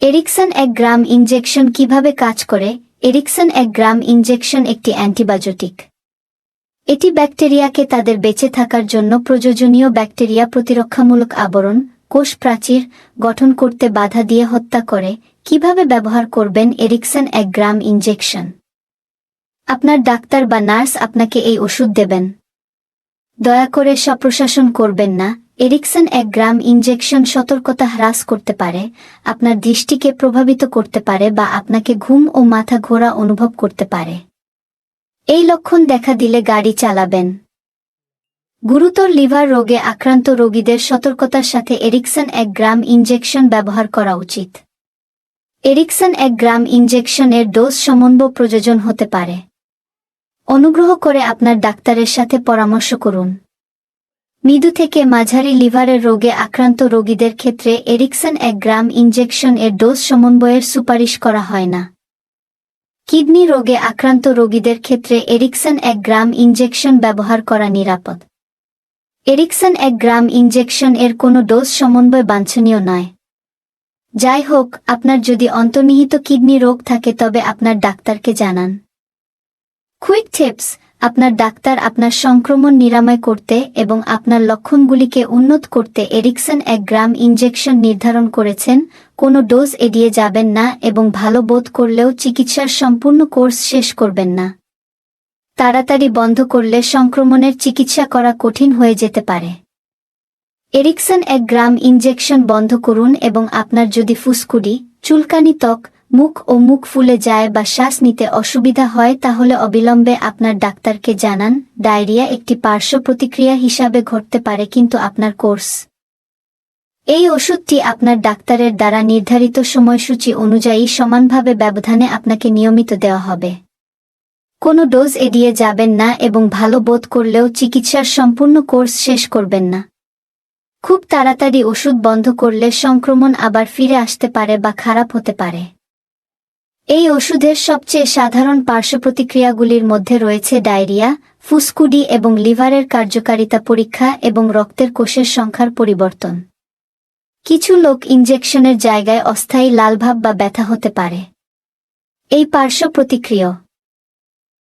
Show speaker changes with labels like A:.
A: Ericsson এক গ্রাম injection কীভাবে কাজ করে? এরিকসন এক গ্রাম ইনজেকশন একটি অ্যান্টিবায়োটিক। এটি ব্যাকটেরিয়াকে তাদের বেঁচে থাকার জন্য প্রয়োজনীয় ব্যাকটেরিয়া প্রতিরক্ষামূলক আবরণ, কোষ প্রাচীর গঠন করতে বাধা দিয়ে হত্যা করে। কীভাবে ব্যবহার করবেন এরিকসন এক গ্রাম ইনজেকশন? আপনার ডাক্তার বা নার্স আপনাকে এই ওষুধ দেবেন। দয়া করে স্বপ্রশাসন করবেন না। এরিকসন এক গ্রাম ইনজেকশন সতর্কতা হ্রাস করতে পারে, আপনার দৃষ্টিকে প্রভাবিত করতে পারে বা আপনাকে ঘুম ও মাথা ঘোরা অনুভব করতে পারে। এই লক্ষণ দেখা দিলে গাড়ি চালাবেন। গুরুতর লিভার রোগে আক্রান্ত রোগীদের সতর্কতার সাথে এরিকসন এক গ্রাম ইনজেকশন ব্যবহার করা উচিত। এরিকসন এক গ্রাম ইনজেকশনের ডোজ সমন্বয় প্রয়োজন হতে পারে। অনুগ্রহ করে আপনার ডাক্তারের সাথে পরামর্শ করুন। মৃদু থেকে মাঝারি লিভারের রোগে আক্রান্ত রোগীদের ক্ষেত্রে এরিকসন এক গ্রাম ইনজেকশন এর ডোজ সমন্বয়ের সুপারিশ করা হয় না। কিডনি রোগে আক্রান্ত রোগীদের ক্ষেত্রে এরিকসন এক গ্রাম ইনজেকশন ব্যবহার করা নিরাপদ। এরিকসন এক গ্রাম ইনজেকশন এর কোনো ডোজ সমন্বয় বাঞ্ছনীয় নয়। যাই হোক, আপনার যদি অন্তর্নিহিত কিডনি রোগ থাকে তবে আপনার ডাক্তারকে জানান। কুইক টিপস আপনার ডাক্তার আপনার সংক্রমণ নিরাময় করতে এবং আপনার লক্ষণগুলিকে উন্নত করতে এরিকসন এক গ্রাম ইনজেকশন নির্ধারণ করেছেন, কোনো ডোজ এড়িয়ে যাবেন না এবং ভালো বোধ করলেও চিকিৎসার সম্পূর্ণ কোর্স শেষ করবেন না। তাড়াতাড়ি বন্ধ করলে সংক্রমণের চিকিৎসা করা কঠিন হয়ে যেতে পারে। এরিকসন এক গ্রাম ইনজেকশন বন্ধ করুন এবং আপনার যদি ফুসকুডি, চুলকানি ত্বক মুখ ও মুখ ফুলে যায় বা শ্বাস নিতে অসুবিধা হয় তাহলে অবিলম্বে আপনার ডাক্তারকে জানান। ডায়রিয়া একটি পার্শ্ব প্রতিক্রিয়া হিসাবে ঘটতে পারে কিন্তু আপনার কোর্স। এই ওষুধটি আপনার ডাক্তারের দ্বারা নির্ধারিত সময়সূচি অনুযায়ী সমানভাবে ব্যবধানে আপনাকে নিয়মিত দেওয়া হবে। কোনো ডোজ এড়িয়ে যাবেন না এবং ভালো বোধ করলেও চিকিৎসার সম্পূর্ণ কোর্স শেষ করবেন না। খুব তাড়াতাড়ি ওষুধ বন্ধ করলে সংক্রমণ আবার ফিরে আসতে পারে বা খারাপ হতে পারে। এই ওষুধের সবচেয়ে সাধারণ পার্শ্ব প্রতিক্রিয়াগুলির মধ্যে রয়েছে ডায়রিয়া, ফুসকুডি এবং লিভারের কার্যকারিতা পরীক্ষা এবং রক্তের কোষের সংখ্যার পরিবর্তন। কিছু লোক ইঞ্জেকশনের জায়গায় অস্থায়ী লালভাব বা ব্যথা হতে পারে। এই পার্শ্ব প্রতিক্রিয়া